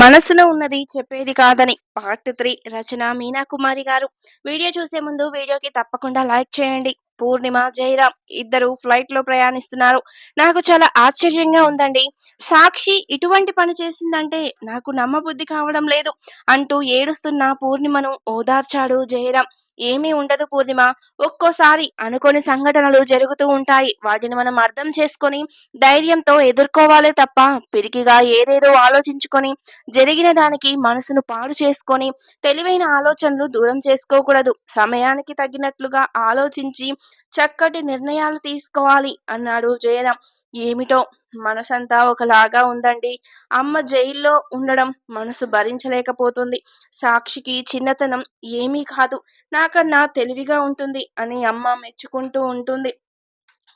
మనసులో ఉన్నది చెప్పేది కాదని పార్ట్ త్రీ రచన మీనా కుమారి గారు. వీడియో చూసే ముందు వీడియోకి తప్పకుండా లైక్ చేయండి. పూర్ణిమ జయరాం ఇద్దరు ఫ్లైట్లో ప్రయాణిస్తున్నారు. నాకు చాలా ఆశ్చర్యంగా ఉందండి. సాక్షి ఇటువంటి పని చేసిందంటే నాకు నమ్మబుద్ధి కావడం లేదు అంటూ ఏడుస్తున్న పూర్ణిమను ఓదార్చాడు జయరామ్ ఏమీ ఉండదు పూర్ణిమ. ఒక్కోసారి అనుకోని సంఘటనలు జరుగుతూ ఉంటాయి. వాటిని మనం అర్థం చేసుకొని ధైర్యంతో ఎదుర్కోవాలే తప్ప పిరికిగా ఏదేదో ఆలోచించుకొని జరిగిన దానికి మనసును పాడు చేసుకొని తెలివైన ఆలోచనలు దూరం చేసుకోకూడదు. సమయానికి తగినట్లుగా ఆలోచించి చక్కటి నిర్ణయాలు తీసుకోవాలి అన్నాడు జయరాం. ఏమిటో మనసంతా ఒకలాగా ఉందండి. అమ్మ జైల్లో ఉండడం మనసు భరించలేకపోతుంది. సాక్షికి చిన్నతనం ఏమీ కాదు. నాకన్నా తెలివిగా ఉంటుంది అని అమ్మ మెచ్చుకుంటూ ఉంటుంది.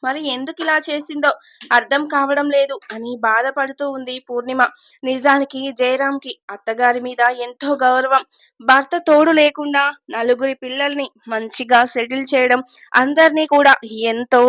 మరి ఎందుకు ఇలా చేసిందో అర్థం కావడం లేదు అని బాధపడుతూ ఉంది పూర్ణిమ. నిజానికి జయరాంకి అత్తగారి మీద ఎంతో గౌరవం. భర్త తోడు లేకుండా నలుగురి పిల్లల్ని మంచిగా సెటిల్ చేయడం అందరినీ కూడా ఎంతో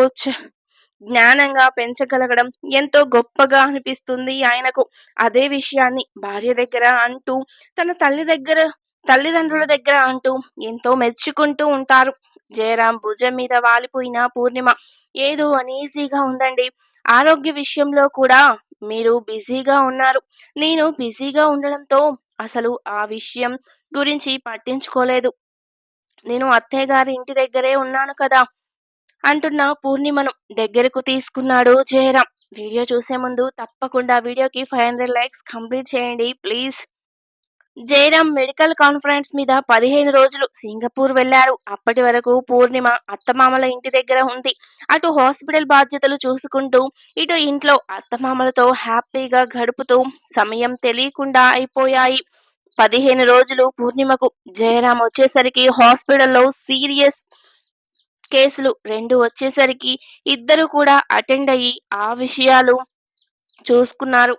జ్ఞానంగా పెంచగలగడం ఎంతో గొప్పగా అనిపిస్తుంది. ఆయనకు అదే విషయాన్ని భార్య దగ్గర అంటూ తన తల్లి దగ్గర తల్లిదండ్రుల దగ్గర అంటూ ఎంతో మెచ్చుకుంటూ ఉంటారు. జయరాం భుజం మీద వాలిపోయిన పూర్ణిమ ఏదో అనీజీగా ఉందండి. ఆరోగ్య విషయంలో కూడా మీరు బిజీగా ఉన్నారు. నేను బిజీగా ఉండడంతో అసలు ఆ విషయం గురించి పట్టించుకోలేదు. నేను అత్తయ్య గారి ఇంటి దగ్గరే ఉన్నాను కదా. అంటున్న పూర్ణిమను దగ్గరకు తీసుకున్నాడు జయరాం. వీడియో చూసే ముందు తప్పకుండా వీడియోకి ఫైవ్ హండ్రెడ్ లైక్స్ కంప్లీట్ చేయండి ప్లీజ్ జయరాం మెడికల్ కాన్ఫరెన్స్ మీద పదిహేను రోజులు సింగపూర్ వెళ్ళారు అప్పటి వరకు పూర్ణిమ అత్తమామల ఇంటి దగ్గర ఉంది. అటు హాస్పిటల్ బాధ్యతలు చూసుకుంటూ ఇటు ఇంట్లో అత్తమామలతో హ్యాపీగా గడుపుతూ సమయం తెలియకుండా అయిపోయాయి. పదిహేను రోజులు పూర్ణిమకు జయరాం వచ్చేసరికి హాస్పిటల్లో సీరియస్ కేసులు రెండు వచ్చేసరికి ఇద్దరు కూడా అటెండ్ అయ్యి ఆ విషయాలు చూసుకున్నారు.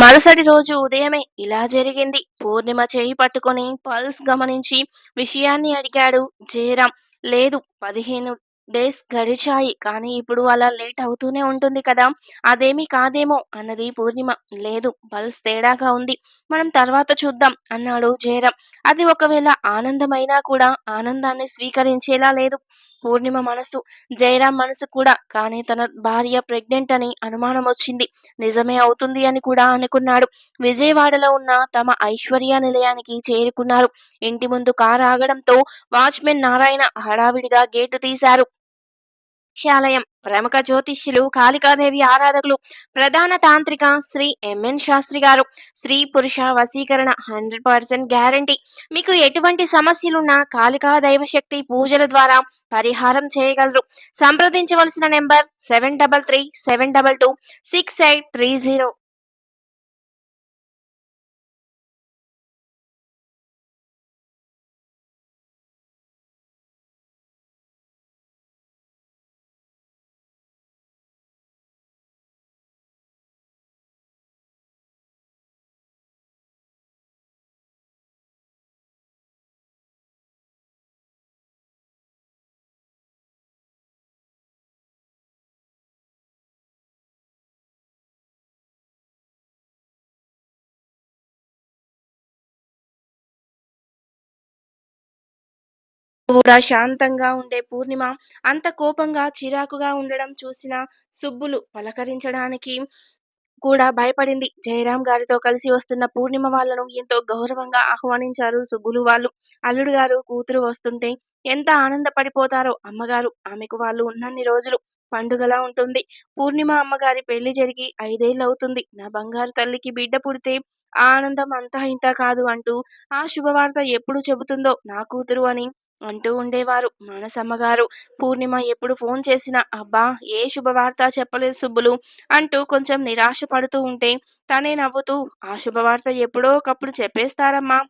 మరుసటి రోజు ఉదయమే ఇలా జరిగింది. పూర్ణిమ చేయి పట్టుకొని పల్స్ గమనించి విషయాన్ని అడిగాడు జయరాం. లేదు పదిహేను డేస్ గడిచాయి కానీ ఇప్పుడు అలా లేట్ అవుతూనే ఉంటుంది కదా అదేమీ కాదేమో అన్నది పూర్ణిమ. లేదు పల్స్ తేడాగా ఉంది. మనం తర్వాత చూద్దాం అన్నాడు జయరాం. అది ఒకవేళ ఆనందమైనా కూడా ఆనందాన్ని స్వీకరించేలా లేదు. పూర్ణిమ మనసు జయరాం మనసు కూడా. కానీ తన భార్య ప్రెగ్నెంట్ అని అనుమానం వచ్చింది. నిజమే అవుతుంది అని కూడా అనుకున్నాడు. విజయవాడలో ఉన్న తమ ఐశ్వర్య నిలయానికి చేరుకున్నారు. ఇంటి ముందు కారు ఆగడంతో వాచ్మెన్ నారాయణ హడావిడిగా గేటు తీశారు. శాలయం ప్రముఖ జ్యోతిష్యులు కాళికాదేవి ఆరాధకులు ప్రధాన తాంత్రిక శ్రీ ఎంఎన్ శాస్త్రి గారు. స్త్రీ పురుష వశీకరణ హండ్రెడ్ పర్సెంట్ గ్యారంటీ. మీకు ఎటువంటి సమస్యలున్నా కాళికా దైవశక్తి పూజల ద్వారా పరిహారం చేయగలరు. సంప్రదించవలసిన number seven double three seven double two six eight three zero. కూడా శాంతంగా ఉండే పూర్ణిమ అంత కోపంగా చిరాకుగా ఉండడం చూసిన సుబ్బులు పలకరించడానికి కూడా భయపడింది. జయరాం గారితో కలిసి వస్తున్న పూర్ణిమ వాళ్ళను ఎంతో గౌరవంగా ఆహ్వానించారు సుబ్బులు వాళ్ళు. అల్లుడు గారు కూతురు వస్తుంటే ఎంత ఆనందపడిపోతారో అమ్మగారు ఆమెకు వాళ్ళు ఉన్నన్ని రోజులు పండుగలా ఉంటుంది. పూర్ణిమ అమ్మగారి పెళ్ళి జరిగి ఐదేళ్ళు అవుతుంది నా బంగారు తల్లికి బిడ్డ పుడితే ఆ ఆనందం అంతా ఇంత కాదు అంటూ ఆ శుభవార్త ఎప్పుడు చెబుతుందో నా కూతురు అని అంటూ ఉండేవారు. మానసమ్మ గారు పూర్ణిమ ఎప్పుడు ఫోన్ చేసినా అబ్బా ఏ శుభవార్త చెప్పలేదు సుబ్బులు అంటూ కొంచెం నిరాశ పడుతూ ఉంటే తనే నవ్వుతూ ఆ శుభవార్త ఎప్పుడో ఒకప్పుడు చెప్పేస్తారమ్మా.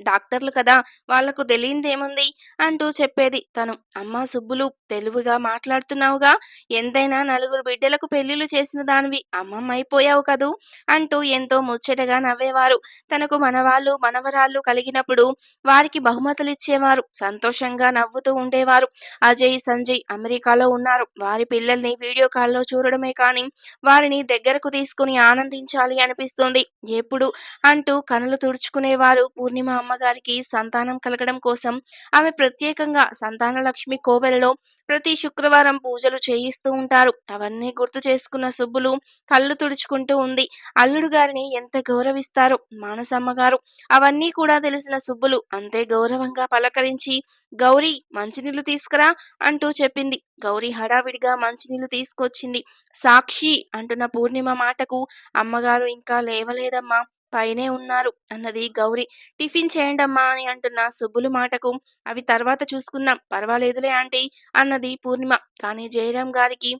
డాక్టర్లు కదా! వాళ్ళకు తెలియందేముంది? అంటూ చెప్పేది తను. అమ్మా సుబ్బులు తెలివిగా మాట్లాడుతున్నావుగా? ఎంతైనా నలుగురు బిడ్డలకు పెళ్ళిళ్ళు చేసిన దానివి అమ్మమ్మ అయిపోయావు కదూ? అంటూ ఎంతో ముచ్చటగా నవ్వేవారు. తనకు మనవాళ్ళు మనవరాళ్ళు కలిగినప్పుడు వారికి బహుమతులు ఇచ్చేవారు సంతోషంగా నవ్వుతూ ఉండేవారు. అజయ్ సంజయ్ అమెరికాలో ఉన్నారు. వారి పిల్లల్ని వీడియో కాల్లో చూడడమే కానీ వారిని దగ్గరకు తీసుకుని ఆనందించాలి అనిపిస్తుంది. ఎప్పుడు? అంటూ కనులు తుడుచుకునేవారు పూర్ణిమ అమ్మగారికి సంతానం కలగడం కోసం ఆమె ప్రత్యేకంగా సంతాన లక్ష్మి కోవెలలో ప్రతి శుక్రవారం పూజలు చేయిస్తూ ఉంటారు. అవన్నీ గుర్తు చేసుకున్న సుబ్బులు కళ్ళు తుడుచుకుంటూ ఉంది. అల్లుడు గారిని ఎంత గౌరవిస్తారు? మానసమ్మ గారు అవన్నీ కూడా తెలిసిన సుబ్బులు అంతే గౌరవంగా పలకరించి గౌరీ మంచినీళ్ళు తీసుకురా అంటూ చెప్పింది. గౌరీ హడావిడిగా మంచినీళ్ళు తీసుకొచ్చింది. సాక్షి అంటున్న పూర్ణిమ మాటకు అమ్మగారు ఇంకా లేవలేదమ్మా. పైనే ఉన్నారు అన్నది గౌరి. టిఫిన్ చేయండమ్మా అని అంటున్న సుబ్బులు మాటకు అవి తర్వాత చూసుకుందాం పర్వాలేదులే ఆంటీ అన్నది పూర్ణిమ. కానీ జయరాం గారికి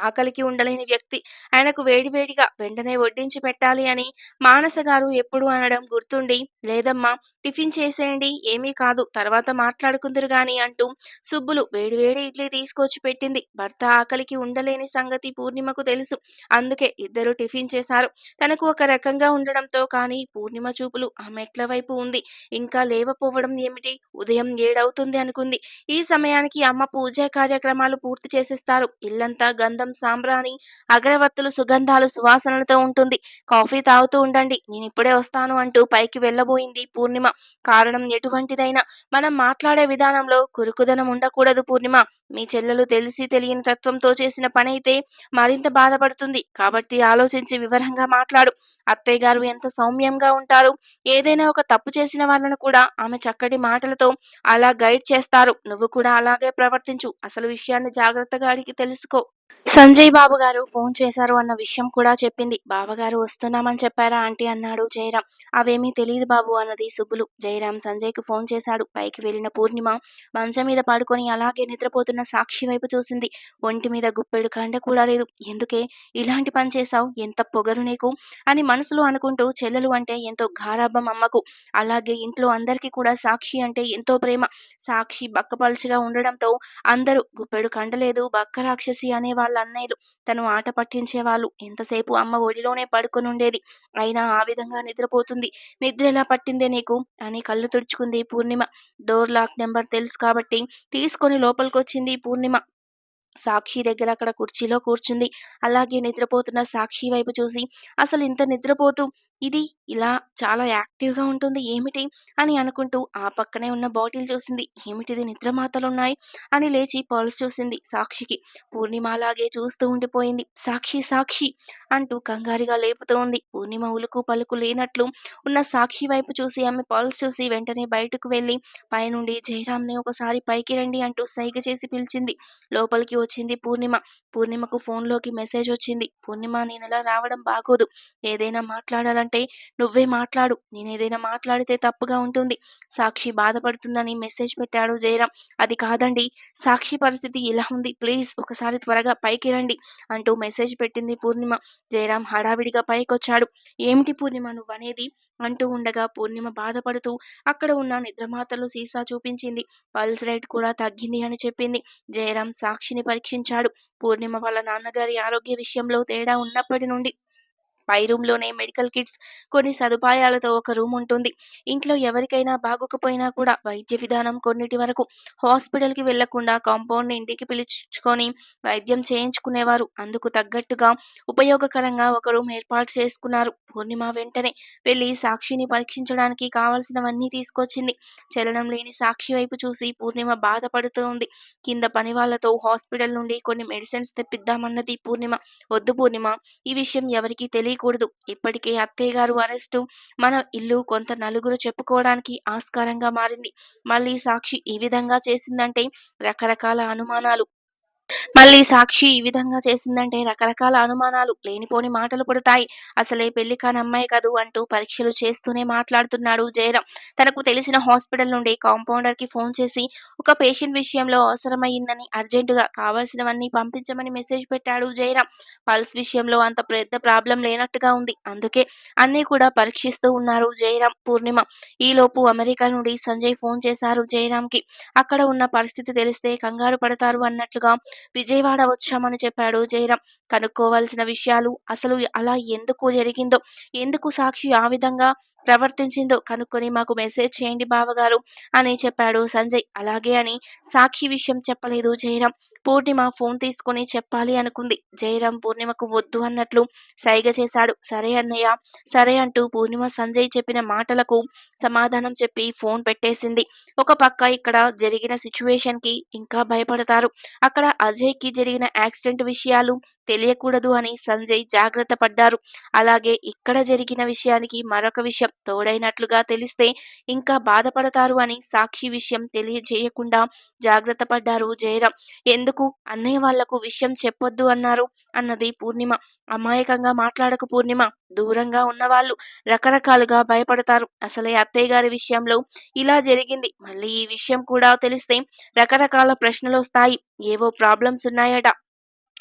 ఆకలికి ఉండలేని వ్యక్తి. ఆయనకు వేడివేడిగా వెంటనే వడ్డించి పెట్టాలి అని మానస గారు ఎప్పుడు అనడం గుర్తుండి లేదమ్మా టిఫిన్ చేసేయండి ఏమీ కాదు తర్వాత మాట్లాడుకుందరు గాని అంటూ సుబ్బులు వేడివేడి ఇడ్లీ తీసుకొచ్చి పెట్టింది. భర్త ఆకలికి ఉండలేని సంగతి పూర్ణిమకు తెలుసు. అందుకే ఇద్దరు టిఫిన్ చేశారు. తనకు ఒక రకంగా ఉండడంతో కానీ పూర్ణిమ చూపులు ఆ మెట్ల వైపు ఉంది. ఇంకా లేవపోవడం ఏమిటి? ఉదయం ఏడవుతుంది అనుకుంది. ఈ సమయానికి అమ్మ పూజా కార్యక్రమాలు పూర్తి చేసేస్తారు. ఇల్లంతా గంధ సాంబ్రాణి అగరవత్తులు సుగంధాలు సువాసనలతో ఉంటుంది. కాఫీ తాగుతూ ఉండండి. నేను ఇప్పుడే వస్తాను అంటూ పైకి వెళ్ళబోయింది పూర్ణిమ. కారణం ఎటువంటిదైనా? మనం మాట్లాడే విధానంలో కురుకుదనం ఉండకూడదు పూర్ణిమ. మీ చెల్లెలు తెలిసి తెలియని తత్వంతో చేసిన పని అయితే మరింత బాధపడుతుంది. కాబట్టి ఆలోచించి వివరంగా మాట్లాడు. అత్తయ్య గారు ఎంత సౌమ్యంగా ఉంటారు. ఏదైనా ఒక తప్పు చేసిన వాళ్ళను కూడా ఆమె చక్కటి మాటలతో అలా గైడ్ చేస్తారు. నువ్వు కూడా అలాగే ప్రవర్తించు. అసలు విషయాన్ని జాగ్రత్తగా అడిగి తెలుసుకో. సంజయ్ బాబు గారు ఫోన్ చేశారు అన్న విషయం కూడా చెప్పింది. బావగారు వస్తున్నామని చెప్పారా ఆంటీ అన్నాడు జయరాం. అవేమీ తెలియదు బాబు అన్నది సుబ్బులు. జయరాం సంజయ్కు ఫోన్ చేశాడు. పైకి వెళ్ళిన పూర్ణిమ మంచం మీద పడుకొని అలాగే నిద్రపోతున్న సాక్షి వైపు చూసింది. ఒంటి మీద గుప్పెడు కండ కూడా లేదు. ఎందుకే? ఇలాంటి పని చేశావు? ఎంత పొగరు నీకు? అని మనసులో అనుకుంటూ చెల్లెలు అంటే ఎంతో గారాభం అమ్మకు. అలాగే ఇంట్లో అందరికీ కూడా సాక్షి అంటే ఎంతో ప్రేమ. సాక్షి బక్కపలుచగా ఉండడంతో అందరూ గుప్పెడు కండలేదు బక్క రాక్షసి అనే వాళ్ళ అన్నయ్యలు తను ఆట పట్టించేవాళ్ళు. ఎంతసేపు అమ్మ ఒడిలోనే పడుకొని ఉండేది అయినా ఆ విధంగా నిద్రపోతుంది. నిద్ర ఎలా పట్టిందే నీకు? అని కళ్ళు తుడుచుకుంది పూర్ణిమ. డోర్ లాక్ నెంబర్ తెలుసు కాబట్టి తీసుకొని లోపలికొచ్చింది పూర్ణిమ. సాక్షి దగ్గర అక్కడ కుర్చీలో కూర్చుంది. అలాగే నిద్రపోతున్న సాక్షి వైపు చూసి అసలు ఇంత నిద్రపోతూ ఇది ఇలా చాలా యాక్టివ్గా ఉంటుంది. ఏమిటి అని అనుకుంటూ ఆ పక్కనే ఉన్న బాటిల్ చూసింది. ఏమిటిది? నిద్రమాతలున్నాయి అని లేచి పర్స్ చూసింది సాక్షికి. పూర్ణిమలాగే చూస్తూ ఉండిపోయింది. సాక్షి సాక్షి అంటూ కంగారుగా లేపుతూ ఉంది. పూర్ణిమ ఉలుకు పలుకు లేనట్లు ఉన్న సాక్షి వైపు చూసి ఆమె పల్స్ చూసి వెంటనే బయటకు వెళ్ళి పైనుండి జయరామ్ని ఒకసారి పైకి రండి అంటూ సైగ చేసి పిలిచింది. లోపలికి వచ్చింది పూర్ణిమ. పూర్ణిమకు ఫోన్లోకి మెసేజ్ వచ్చింది. పూర్ణిమ నేను ఇలా రావడం బాగోదు. ఏదైనా మాట్లాడాలంటే అంటే నువ్వే మాట్లాడు. నేనేదైనా మాట్లాడితే తప్పుగా ఉంటుంది. సాక్షి బాధపడుతుందని మెసేజ్ పెట్టాడు జయరాం అది కాదండి. సాక్షి పరిస్థితి ఇలా ఉంది. ప్లీజ్ ఒకసారి త్వరగా పైకి రండి అంటూ మెసేజ్ పెట్టింది పూర్ణిమ. జయరాం హడావిడిగా పైకొచ్చాడు. ఏమిటి పూర్ణిమ నువ్వు అనేది అంటూ ఉండగా పూర్ణిమ బాధపడుతూ అక్కడ ఉన్న నిద్రమాతలు సీసా చూపించింది. పల్స్ రేట్ కూడా తగ్గింది అని చెప్పింది. జయరాం సాక్షిని పరీక్షించాడు. పూర్ణిమ వాళ్ళ నాన్నగారి ఆరోగ్య విషయంలో తేడా ఉన్నప్పటి నుండి పై రూమ్లోనే మెడికల్ కిట్స్ కొన్ని సదుపాయాలతో ఒక రూమ్ ఉంటుంది. ఇంట్లో ఎవరికైనా బాగోకపోయినా కూడా వైద్య విధానం కొన్నిటి వరకు హాస్పిటల్కి వెళ్ళకుండా కాంపౌండ్ ఇంటికి పిలుచుకొని వైద్యం చేయించుకునేవారు. అందుకు తగ్గట్టుగా ఉపయోగకరంగా ఒక రూమ్ ఏర్పాటు చేసుకున్నారు. పూర్ణిమ వెంటనే వెళ్ళి సాక్షిని పరీక్షించడానికి కావలసినవన్నీ తీసుకొచ్చింది. చలనం లేని సాక్షి వైపు చూసి పూర్ణిమ బాధపడుతూ ఉంది కింద పని వాళ్ళతో హాస్పిటల్ నుండి కొన్ని మెడిసిన్స్ తెప్పిద్దామన్నది పూర్ణిమ. వద్దు పూర్ణిమ ఈ విషయం ఎవరికీ చేయకూడదు. ఇప్పటికే అత్తయ్య గారు అరెస్టు. మన ఇల్లు కొంత నలుగురు చెప్పుకోవడానికి ఆస్కారంగా మారింది. మళ్ళీ సాక్షి ఈ విధంగా చేసిందంటే రకరకాల అనుమానాలు. మళ్ళీ సాక్షి ఈ విధంగా చేసిందంటే రకరకాల అనుమానాలు లేనిపోని మాటలు పుడతాయి. అసలే పెళ్ళి కాని అమ్మాయి కదూ అంటూ పరీక్షలు చేస్తూనే మాట్లాడుతున్నాడు జయరాం. తనకు తెలిసిన హాస్పిటల్ నుండి కాంపౌండర్కి ఫోన్ చేసి ఒక పేషెంట్ విషయంలో అవసరమయ్యిందని అర్జెంటుగా కావాల్సినవన్నీ పంపించమని మెసేజ్ పెట్టాడు జయరాం. పల్స్ విషయంలో అంత పెద్ద ప్రాబ్లం లేనట్టుగా ఉంది. అందుకే అన్ని కూడా పరీక్షిస్తూ ఉన్నారు జయరాం పూర్ణిమ. ఈలోపు అమెరికా నుండి సంజయ్ ఫోన్ చేశారు జయరాంకి. అక్కడ ఉన్న పరిస్థితి తెలిస్తే కంగారు పడతారు అన్నట్లుగా విజయవాడ వచ్చామని చెప్పాడు. జయరాం కనుక్కోవాల్సిన విషయాలు అసలు అలా ఎందుకు జరిగిందో ఎందుకు సాక్షి ఆ విధంగా ప్రవర్తించిందో కనుక్కొని మాకు మెసేజ్ చేయండి బావగారు అని చెప్పాడు సంజయ్. అలాగే అని సాక్షి విషయం చెప్పలేదు జయరాం. పూర్ణిమ ఫోన్ తీసుకొని చెప్పాలి అనుకుంది. జయరాం పూర్ణిమకు వద్దు అన్నట్లు సైగ చేశాడు. సరే అన్నయ్య సరే అంటూ పూర్ణిమ సంజయ్ చెప్పిన మాటలకు సమాధానం చెప్పి ఫోన్ పెట్టేసింది. ఒక పక్క ఇక్కడ జరిగిన సిచ్యువేషన్కి ఇంకా భయపడతారు. అక్కడ అజయ్కి జరిగిన యాక్సిడెంట్ విషయాలు తెలియకూడదు అని సంజయ్ జాగ్రత్త పడ్డారు. అలాగే ఇక్కడ జరిగిన విషయానికి మరొక విషయం తోడైనట్లుగా తెలిస్తే ఇంకా బాధపడతారు అని సాక్షి విషయం తెలియజేయకుండా జాగ్రత్త పడ్డారు జయరాం. ఎందుకు? అన్నయ్య వాళ్ళకు విషయం చెప్పొద్దు అన్నారు అన్నది పూర్ణిమ. అమాయకంగా మాట్లాడకు పూర్ణిమ. దూరంగా ఉన్నవాళ్ళు రకరకాలుగా భయపడతారు. అసలే అత్తయ్య గారి విషయంలో ఇలా జరిగింది. మళ్ళీ ఈ విషయం కూడా తెలిస్తే రకరకాల ప్రశ్నలు వస్తాయి. ఏవో ప్రాబ్లమ్స్ ఉన్నాయట.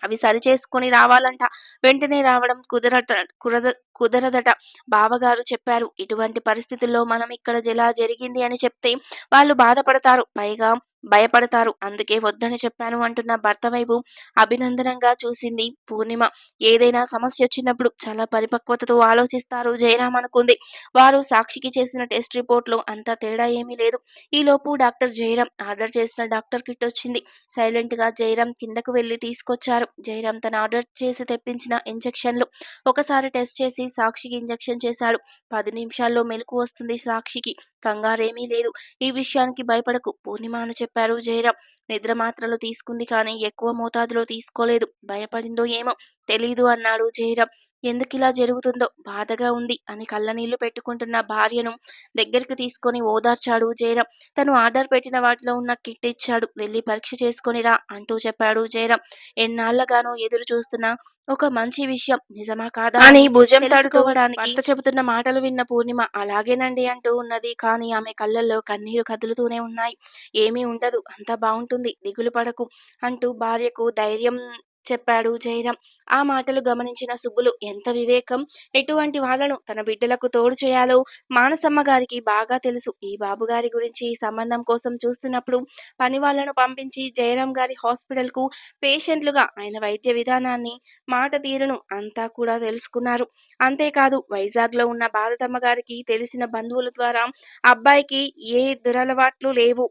అవి సరి చేసుకొని రావాలంట. వెంటనే రావడం కుదరట కుదర కుదరదట. బావగారు చెప్పారు ఇటువంటి పరిస్థితుల్లో మనం ఇక్కడ ఎలా జరిగింది అని చెప్తే వాళ్ళు బాధపడతారు. పైగా భయపడతారు. అందుకే వద్దని చెప్పాను అంటున్న భర్త వైపు అభినందనంగా చూసింది పూర్ణిమ. ఏదైనా సమస్య వచ్చినప్పుడు చాలా పరిపక్వతతో ఆలోచిస్తారు జయరాం అనుకుంది. వారు సాక్షికి చేసిన టెస్ట్ రిపోర్ట్లో అంత తేడా ఏమీ లేదు. ఈలోపు డాక్టర్ జయరాం ఆర్డర్ చేసిన డాక్టర్ కిట్ వచ్చింది. సైలెంట్గా జయరాం కిందకు వెళ్ళి తీసుకొచ్చారు. జయరాం తన ఆర్డర్ చేసి తెప్పించిన ఇంజెక్షన్లు ఒకసారి టెస్ట్ చేసి సాక్షికి ఇంజెక్షన్ చేశాడు. పది నిమిషాల్లో మెలకు వస్తుంది సాక్షికి. కంగారేమీ లేదు. ఈ విషయానికి భయపడకు. పూర్ణిమ అని చెప్పారు. జయరాం నిద్ర మాత్రలు తీసుకుంది కానీ ఎక్కువ మోతాదులో తీసుకోలేదు. భయపడిందో ఏమో తెలీదు అన్నాడు జయరాం. ఎందుకు ఇలా జరుగుతుందో బాధగా ఉంది అని కళ్ళనీళ్ళు పెట్టుకుంటున్న భార్యను దగ్గరికి తీసుకొని ఓదార్చాడు జయరాం. తను ఆర్డర్ పెట్టిన వాటిలో ఉన్న కిట్ ఇచ్చాడు. వెళ్ళి పరీక్ష చేసుకొని రా అంటూ చెప్పాడు జయరాం. ఎన్నాళ్ళగానో ఎదురు చూస్తున్న ఒక మంచి విషయం. నిజమా కాదా? అని భుజం తడుకోవడానికి భర్త చెబుతున్న మాటలు విన్న పూర్ణిమ అలాగేనండి అంటూ ఉన్నది. కానీ ఆమె కళ్ళల్లో కన్నీరు కదులుతూనే ఉన్నాయి. ఏమీ ఉండదు. అంతా బాగుంటుంది. దిగులు పడకు అంటూ భార్యకు ధైర్యం చెప్పాడు జయరాం. ఆ మాటలు గమనించిన సుబ్బులు ఎంత వివేకం! ఎటువంటి వాళ్ళను తన బిడ్డలకు తోడు చేయాలో మానసమ్మ గారికి బాగా తెలుసు. ఈ బాబు గారి గురించి సంబంధం కోసం చూస్తున్నప్పుడు పని వాళ్ళను పంపించి జయరాం గారి హాస్పిటల్కు పేషెంట్లుగా ఆయన వైద్య విధానాన్ని మాట తీరును అంతా కూడా తెలుసుకున్నారు. అంతేకాదు వైజాగ్లో ఉన్న భారతమ్మ గారికి తెలిసిన బంధువుల ద్వారా అబ్బాయికి ఏ దురలవాట్లు లేవు.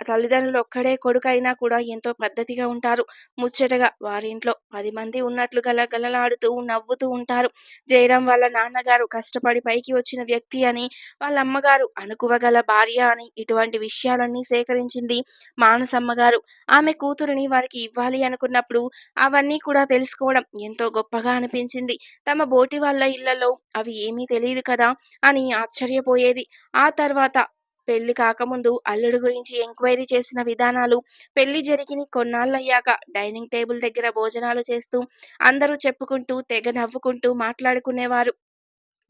తల్లిదండ్రులు ఒక్కడే కొడుకైనా కూడా ఎంతో పద్ధతిగా ఉంటారు. ముచ్చటగా వారింట్లో పది మంది ఉన్నట్లు గల గలలాడుతూ నవ్వుతూ ఉంటారు. జయరాం వాళ్ళ నాన్నగారు కష్టపడి పైకి వచ్చిన వ్యక్తి అని వాళ్ళ అమ్మగారు అనుకువగల భార్య అని ఇటువంటి విషయాలన్నీ సేకరించింది మానసమ్మ గారు ఆమె కూతురిని వారికి ఇవ్వాలి అనుకున్నప్పుడు అవన్నీ కూడా తెలుసుకోవడం ఎంతో గొప్పగా అనిపించింది. తమ బోటి వాళ్ళ ఇళ్ళలో అవి ఏమీ తెలియదు కదా అని ఆశ్చర్యపోయేది. ఆ తర్వాత పెళ్ళి కాకముందు అల్లుడు గురించి ఎంక్వైరీ చేసిన విధానాలు పెళ్ళి జరిగిన కొన్నాళ్ళయ్యాక డైనింగ్ టేబుల్ దగ్గర భోజనాలు చేస్తూ అందరూ చెప్పుకుంటూ తెగ నవ్వుకుంటూ మాట్లాడుకునేవారు.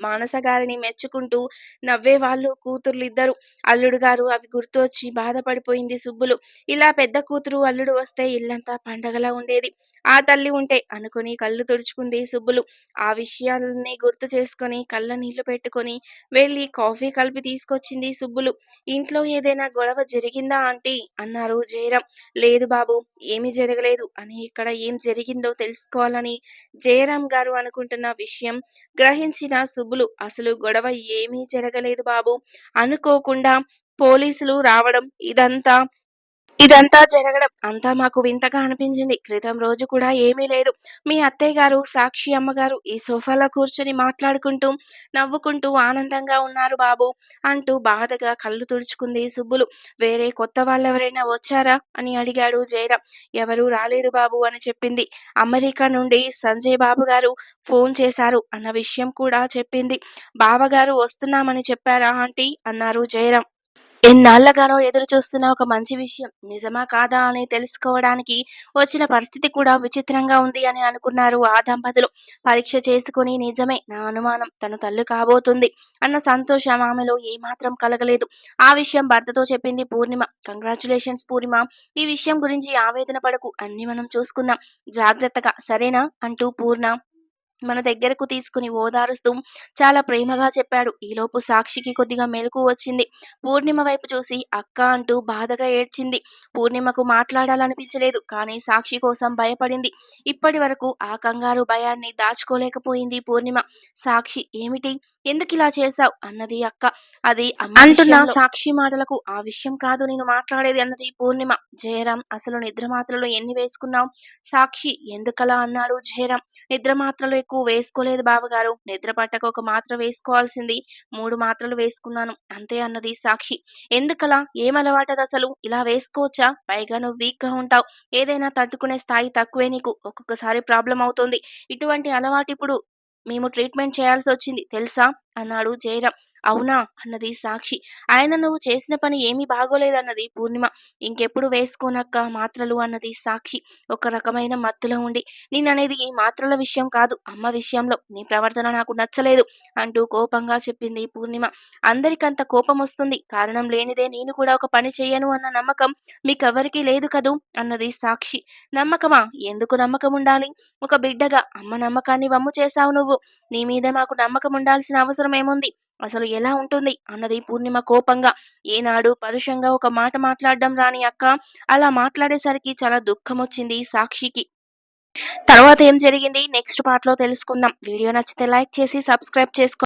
మానస గారిని మెచ్చుకుంటూ నవ్వేవాళ్ళు కూతుర్లిద్దరు అల్లుడు గారు అవి గుర్తు వచ్చి బాధపడిపోయింది సుబ్బులు. ఇలా పెద్ద కూతురు అల్లుడు వస్తే ఇల్లంతా పండగలా ఉండేది. ఆ తల్లి ఉంటే అనుకుని కళ్ళు తుడుచుకుంది సుబ్బులు. ఆ విషయాలన్నీ గుర్తు చేసుకొని కళ్ళ నీళ్ళు పెట్టుకొని వెళ్ళి కాఫీ కలిపి తీసుకొచ్చింది సుబ్బులు. ఇంట్లో ఏదైనా గొడవ జరిగిందా ఆంటీ? అన్నారు జయరాం. లేదు బాబు ఏమీ జరగలేదు. అని ఇక్కడ ఏం జరిగిందో తెలుసుకోవాలని జయరాం గారు అనుకుంటున్న విషయం గ్రహించిన సుబ్బులు అసలు గొడవ ఏమీ జరగలేదు బాబు. అనుకోకుండా పోలీసులు రావడం ఇదంతా ఇదంతా జరగడం అంతా మాకు వింతగా అనిపించింది. క్రితం రోజు కూడా ఏమీ లేదు. మీ అత్తయ్య గారు సాక్షి అమ్మగారు ఈ సోఫాలో కూర్చుని మాట్లాడుకుంటూ నవ్వుకుంటూ ఆనందంగా ఉన్నారు బాబు అంటూ బాధగా కళ్ళు తుడుచుకుంది సుబ్బులు. వేరే కొత్త వాళ్ళెవరైనా వచ్చారా? అని అడిగాడు జయరాం. ఎవరూ రాలేదు బాబు అని చెప్పింది. అమెరికా నుండి సంజయ్ బాబు గారు ఫోన్ చేశారు అన్న విషయం కూడా చెప్పింది. బావగారు వస్తున్నామని చెప్పారా ఆంటీ? అన్నారు జయరాం. ఎన్నాళ్ళగానో ఎదురు చూస్తున్న ఒక మంచి విషయం. నిజమా కాదా అని తెలుసుకోవడానికి వచ్చిన పరిస్థితి కూడా విచిత్రంగా ఉంది అని అనుకున్నారు ఆ దంపతులు. పరీక్ష చేసుకుని నిజమే నా అనుమానం తను తల్లి కాబోతుంది అన్న సంతోషం ఆమెలో ఏమాత్రం కలగలేదు. ఆ విషయం భర్తతో చెప్పింది పూర్ణిమ. కంగ్రాచులేషన్స్ పూర్ణిమ. ఈ విషయం గురించి ఆవేదన పడకు అన్ని మనం చూసుకుందాం. జాగ్రత్తగా సరేనా అంటూ పూర్ణ మన దగ్గరకు తీసుకుని ఓదారుస్తూ చాలా ప్రేమగా చెప్పాడు. ఈలోపు సాక్షికి కొద్దిగా మెలకు వచ్చింది. పూర్ణిమ వైపు చూసి అక్క అంటూ బాధగా ఏడ్చింది. పూర్ణిమకు మాట్లాడాలనిపించలేదు కానీ సాక్షి కోసం భయపడింది. ఇప్పటి వరకు ఆ కంగారు భయాన్ని దాచుకోలేకపోయింది పూర్ణిమ. సాక్షి ఏమిటి? ఎందుకు ఇలా చేశావు? అన్నది అక్క. అది అంటున్న. సాక్షి మాటలకు ఆ విషయం కాదు నేను మాట్లాడేది అన్నది పూర్ణిమ. జయరాం అసలు నిద్ర మాత్రలు ఎన్ని వేసుకున్నావు? సాక్షి ఎందుకలా? అన్నాడు జయరాం. నిద్ర మాత్రలు ఎక్కువ వేసుకోలేదు బావగారు. నిద్ర పట్టక ఒక మాత్ర వేసుకోవాల్సింది. మూడు మాత్రలు వేసుకున్నాను. అంతే అన్నది సాక్షి. ఎందుకలా? ఏం అలవాటది అసలు ఇలా వేసుకోవచ్చా? పైగా నువ్వు వీక్గా ఉంటావు. ఏదైనా తట్టుకునే స్థాయి తక్కువే నీకు. ఒక్కొక్కసారి ప్రాబ్లం అవుతుంది ఇటువంటి అలవాటు ఇప్పుడు మేము ట్రీట్మెంట్ చేయాల్సి వచ్చింది తెలుసా? అన్నాడు జయరాం అవునా? అన్నది సాక్షి. ఆయన నువ్వు చేసిన పని ఏమీ బాగోలేదన్నది పూర్ణిమ. ఇంకెప్పుడు వేసుకోనక్క మాత్రలు అన్నది సాక్షి. ఒక రకమైన మత్తులో ఉండి నేననేది ఈ మాత్రల విషయం కాదు అమ్మ విషయంలో. నీ ప్రవర్తన నాకు నచ్చలేదు అంటూ కోపంగా చెప్పింది పూర్ణిమ. అందరికంత కోపం వస్తుంది. కారణం లేనిదే నేను కూడా ఒక పని చెయ్యను అన్న నమ్మకం మీకెవరికీ లేదు కదూ? అన్నది సాక్షి. నమ్మకమా? ఎందుకు నమ్మకం ఉండాలి ఒక బిడ్డగా అమ్మ నమ్మకాన్ని వమ్ము చేశావు నువ్వు. నీ మీద మాకు నమ్మకం ఉండాల్సిన అవసరం ఏముంది అసలు ఎలా ఉంటుంది? అన్నది పూర్ణిమ కోపంగా. ఏనాడు పరుషంగా ఒక మాట మాట్లాడడం రాని అక్క. అలా మాట్లాడేసరికి చాలా దుఃఖం వచ్చింది సాక్షికి. తర్వాత ఏం జరిగింది? నెక్స్ట్ పార్ట్లో తెలుసుకుందాం. వీడియో నచ్చితే లైక్ చేసి సబ్స్క్రైబ్ చేసుకో